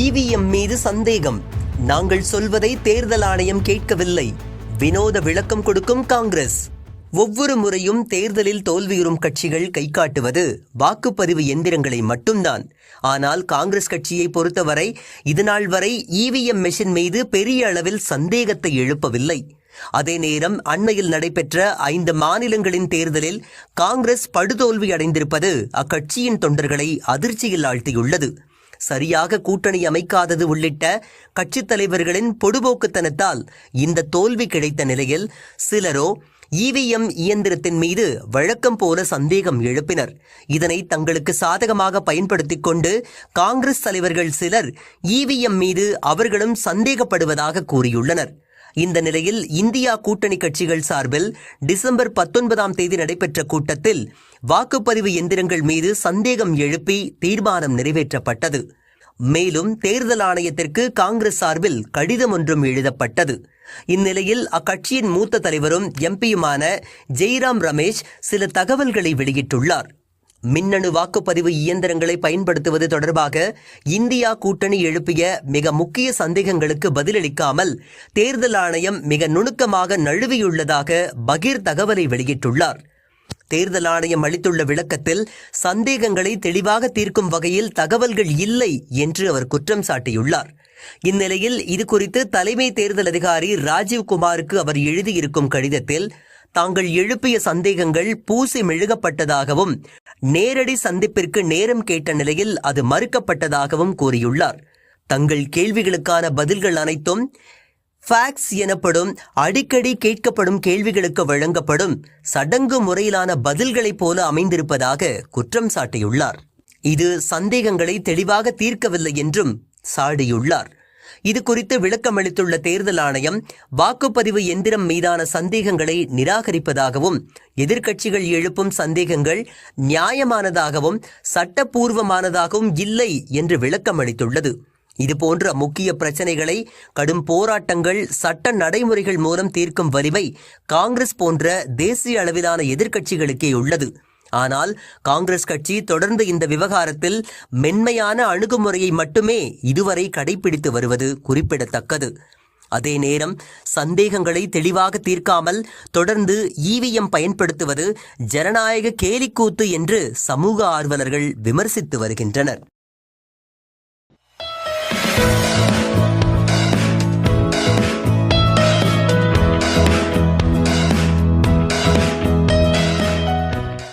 EVM மீது சந்தேகம். நாங்கள் சொல்வதை தேர்தல் ஆணையம் கேட்கவில்லை. வினோத விளக்கம் கொடுக்கும் காங்கிரஸ். ஒவ்வொரு முறையும் தேர்தலில் தோல்வியுறும் கட்சிகள் கை காட்டுவது வாக்குப்பதிவு எந்திரங்களை மட்டும்தான். ஆனால் காங்கிரஸ் கட்சியை பொறுத்தவரை இதுநாள் வரை இவிஎம் மெஷின் மீது பெரிய அளவில் சந்தேகத்தை எழுப்பவில்லை. அதே நேரம் அண்மையில் நடைபெற்ற ஐந்து மாநிலங்களின் தேர்தலில் காங்கிரஸ் படுதோல்வி அடைந்திருப்பது அக்கட்சியின் தொண்டர்களை அதிர்ச்சியில் ஆழ்த்தியுள்ளது. சரியாக கூட்டணி அமைக்காதது உள்ளிட்ட கட்சித் தலைவர்களின் பொடுபோக்குத்தனத்தால் இந்த தோல்வி கிடைத்த நிலையில் சிலரோ இவிஎம் இயந்திரத்தின் மீது வழக்கம் போல சந்தேகம் எழுப்பினர். இதனை தங்களுக்கு சாதகமாக பயன்படுத்திக் கொண்டு காங்கிரஸ் தலைவர்கள் சிலர் இவிஎம் மீது அவர்களும் சந்தேகப்படுவதாக கூறியுள்ளனர். இந்த நிலையில் இந்தியா கூட்டணி கட்சிகள் சார்பில் டிசம்பர் பத்தொன்பதாம் தேதி நடைபெற்ற கூட்டத்தில் வாக்குப்பதிவு எந்திரங்கள் மீது சந்தேகம் எழுப்பி தீர்மானம் நிறைவேற்றப்பட்டது. மேலும் தேர்தல் ஆணையத்திற்கு காங்கிரஸ் சார்பில் கடிதம் ஒன்றும் எழுதப்பட்டது. இந்நிலையில் அக்கட்சியின் மூத்த தலைவரும் எம்பியுமான ஜெய்ராம் ரமேஷ் சில தகவல்களை வெளியிட்டுள்ளார். மின்னணு வாக்குப்பதிவு இயந்திரங்களை பயன்படுத்துவது தொடர்பாக இந்தியா கூட்டணி எழுப்பிய மிக முக்கிய சந்தேகங்களுக்கு பதிலளிக்காமல் தேர்தல் ஆணையம் மிக நுணுக்கமாக நழுவியுள்ளதாக பகீர் தகவலை வெளியிட்டுள்ளார். தேர்தல் ஆணையம் அளித்துள்ள விளக்கத்தில் சந்தேகங்களை தெளிவாக தீர்க்கும் வகையில் தகவல்கள் இல்லை என்று அவர் குற்றம் சாட்டியுள்ளார். இந்நிலையில் இது குறித்து தலைமை தேர்தல் அதிகாரி ராஜீவ் குமாருக்கு அவர் எழுதியிருக்கும் கடிதத்தில் தாங்கள் எழுப்பிய சந்தேகங்கள் பூசி மெழுகப்பட்டதாகவும் நேரடி சந்திப்பிற்கு நேரம் கேட்ட நிலையில் அது மறுக்கப்பட்டதாகவும் கூறியுள்ளார். தங்கள் கேள்விகளுக்கான பதில்கள் அனைத்தும் ஃபேக்ஸ் எனப்படும் அடிக்கடி கேட்கப்படும் கேள்விகளுக்கு வழங்கப்படும் சடங்கு முறையிலான பதில்களைப் போல அமைந்திருப்பதாக குற்றம் சாட்டியுள்ளார். இது சந்தேகங்களை தெளிவாக தீர்க்கவில்லை என்றும் சாடியுள்ளார். இது குறித்து விளக்கமளித்துள்ள தேர்தல் ஆணையம் வாக்குப்பதிவு எந்திரம் மீதான சந்தேகங்களை நிராகரிப்பதாகவும் எதிர்க்கட்சிகள் எழுப்பும் சந்தேகங்கள் நியாயமானதாகவும் சட்டப்பூர்வமானதாகவும் இல்லை என்று விளக்கமளித்துள்ளது. இதுபோன்ற முக்கிய பிரச்சனைகளை கடும் போராட்டங்கள் சட்ட நடைமுறைகள் மூலம் தீர்க்கும் வலிமை காங்கிரஸ் போன்ற தேசிய அளவிலான எதிர்க்கட்சிகளுக்கே உள்ளது. ஆனால் காங்கிரஸ் கட்சி தொடர்ந்து இந்த விவகாரத்தில் மென்மையான அணுகுமுறையை மட்டுமே இதுவரை கடைபிடித்து வருவது குறிப்பிடத்தக்கது. அதே நேரம் சந்தேகங்களை தெளிவாக தீர்க்காமல் தொடர்ந்து ஈவிஎம் பயன்படுத்துவது ஜனநாயக கேலிக்கூத்து என்று சமூக ஆர்வலர்கள் விமர்சித்து வருகின்றனர்.